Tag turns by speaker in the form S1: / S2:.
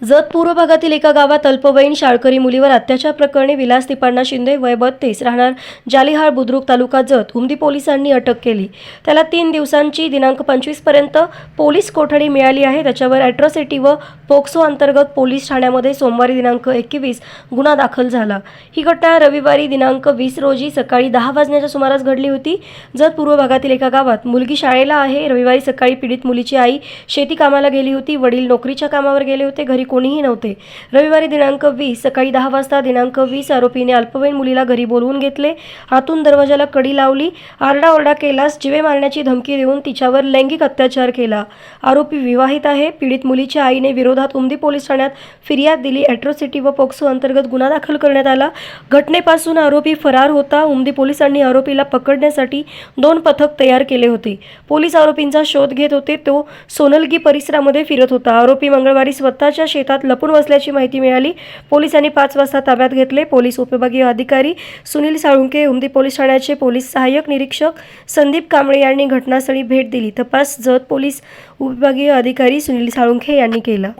S1: जत पूर्व भागातील एका गावात अल्पवयीन शाळकरी मुलीवर अत्याचार प्रकरणी विलास तिपाण्णा शिंदे वय बत्तीस राहणार जालिहाळ बुद्रुक तालुका जत उमदी पोलिसांनी अटक केली. त्याला तीन दिवसांची दिनांक पंचवीसपर्यंत पोलीस कोठडी मिळाली आहे. त्याच्यावर अॅट्रॉसिटी व पोक्सो अंतर्गत पोलीस ठाण्यामध्ये सोमवारी दिनांक एकवीस गुन्हा दाखल झाला. ही घटना रविवारी दिनांक वीस रोजी सकाळी दहा वाजण्याच्या सुमारास घडली होती. जत पूर्व भागातील एका गावात मुलगी शाळेला आहे. रविवारी सकाळी पीडित मुलीची आई शेती कामाला गेली होती. वडील नोकरीच्या कामावर गेले होते. घरी कोणीही नव्हते. रविवारी दिनांक वीस सकाळी दहा वाजता दिनांक वीस आरोपीने अल्पवयीन मुलीला घरी बोलवून घेतले. आतून दरवाजाला कडी लावली. आरडाओरडा केलास जिवे मारण्याची धमकी देऊन तिच्यावर लैंगिक अत्याचार केला. आरोपी विवाहित आहे. पीडित मुलीच्या आईने विरोधात उमदी पोलीस ठाण्यात फिर्याद दिली. ॲट्रोसिटी व पोक्सो अंतर्गत गुन्हा दाखल करण्यात आला. घटनेपासून आरोपी फरार होता. उमदी पोलिसांनी आरोपीला पकडण्यासाठी दोन पथक तयार केले होते. पोलीस आरोपींचा शोध घेत होते. तो सोनलगी परिसरामध्ये फिरत होता. आरोपी मंगळवारी स्वतःच्या शेतात लपून बसल्याची माहिती मिळाली. पोलिसांनी पाच वाजता ताब्यात घेतले. पोलीस उपविभागीय अधिकारी सुनील साळुंके उमदी पोलीस ठाण्याचे पोलीस सहाय्यक निरीक्षक संदीप कांबळे यांनी घटनास्थळी भेट दिली. तपास जत पोलीस उपविभागीय अधिकारी सुनील साळुंखे यांनी केला.